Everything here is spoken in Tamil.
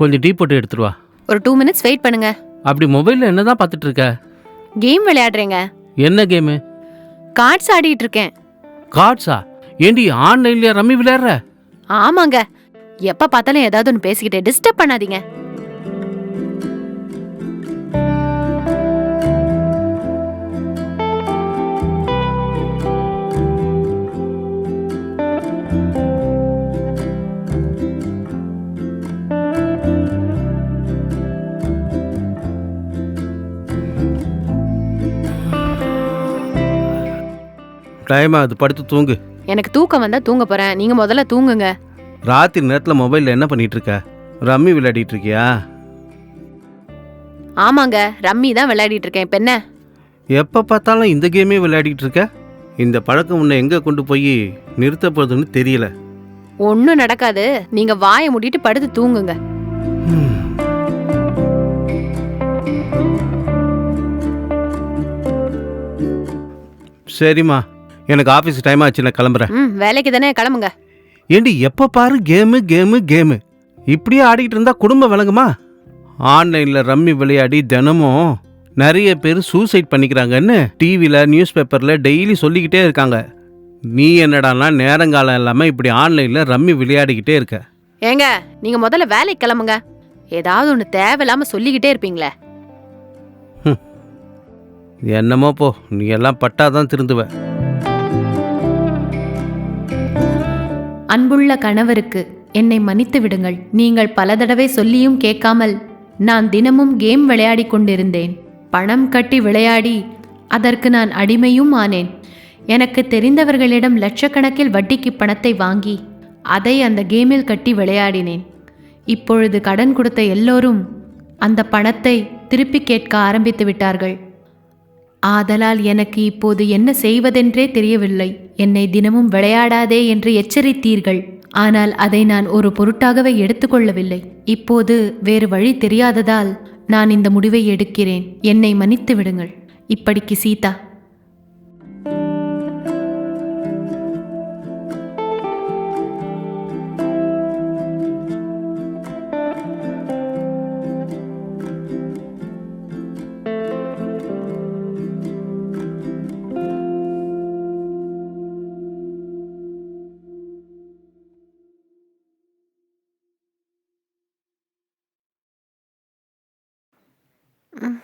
கொஞ்சம் டீ போட்டு எடுத்துட்டு வா. ஒரு டூ மினிட்ஸ் வெயிட் பண்ணுங்க. அப்படி மொபைல்ல என்னதான் பார்த்துட்டு இருக்க? கேம் விளையாடுறேங்க. என்ன கேமு கார்ட்ஸ் ஆடிட்டு இருக்கேன். கார்ட்ஸா ஏண்டி ஆன்லைன்லயா ரம்மி விளையாடுற? ஆமாங்க. எப்ப பார்த்தாலும் ஏதாவது ஒன்று பேசிக்கிட்டே டிஸ்டர்ப் பண்ணாதீங்க. டைம் ஆகுது படுத்து தூங்கு. எனக்கு தூக்கம் வந்தா தூங்க போறேன். நீங்க முதல்ல தூங்குங்க. ராத்திரி நேரத்தில் மொபைலில் என்ன பண்ணிட்டு இருக்க ரம்மி விளையாடிட்டு இருக்கியா ஆமாங்க ரம்மி தான் விளையாடிட்டு இருக்கேன் இப்ப என்ன? எப்போ பார்த்தாலும் இந்த கேமே விளையாடிட்டு இருக்க இந்த பழக்கம் உன்னை எங்கே கொண்டு போய் நிறுத்த போகுதுன்னு தெரியல. ஒன்னும் நடக்காது. நீங்க வாயை மூடிட்டு படுத்து தூங்குங்க. சரிம்மா. எனக்கு ஆஃபீஸ் டைம் ஆச்சு நான் கிளம்புறேன். ம் வேலைக்கு தானே கிளம்புங்க. ஏண்டி எப்போ பாரு கேமு கேமு கேமு இப்படியே ஆடிக்கிட்டு இருந்தா குடும்பம் விளங்குமா? ஆன்லைனில் ரம்மி விளையாடி தினமும் நிறைய பேர் சூசைட் பண்ணிக்கிறாங்கன்னு டிவியில் நியூஸ் பேப்பரில் டெய்லி சொல்லிக்கிட்டே இருக்காங்க. நீ என்னடான்னா நேரங்காலம் இல்லாமல் இப்படி ஆன்லைனில் ரம்மி விளையாடிக்கிட்டே இருக்க. ஏங்க நீங்க முதல்ல வேலைக்கு கிளம்புங்க. ஏதாவது ஒன்று தேவையில்லாம சொல்லிக்கிட்டே இருப்பீங்களே. என்னமோ போ நீ எல்லாம் பட்டாதான் திருந்துவ. அன்புள்ள கணவருக்கு என்னை மன்னித்து விடுங்கள். நீங்கள் பல தடவை சொல்லியும் கேட்காமல் நான் தினமும் கேம் விளையாடிக் கொண்டிருந்தேன். பணம் கட்டி விளையாடி அதற்கு நான் அடிமையும் ஆனேன். எனக்கு தெரிந்தவர்களிடம் லட்சக்கணக்கில் வட்டிக்கு பணத்தை வாங்கி அதை அந்த கேமில் கட்டி விளையாடினேன். இப்பொழுது கடன் கொடுத்த எல்லோரும் அந்த பணத்தை திருப்பி கேட்க ஆரம்பித்து விட்டார்கள். ஆதலால் எனக்கு இப்போது என்ன செய்வதென்றே தெரியவில்லை. என்னை தினமும் விளையாடாதே என்று எச்சரித்தீர்கள். ஆனால் அதை நான் ஒரு பொருட்டாகவே எடுத்துக்கொள்ளவில்லை. இப்போது வேறு வழி தெரியாததால் நான் இந்த முடிவை எடுக்கிறேன். என்னை மன்னித்து விடுங்கள். இப்படிக்கு சீதா ம்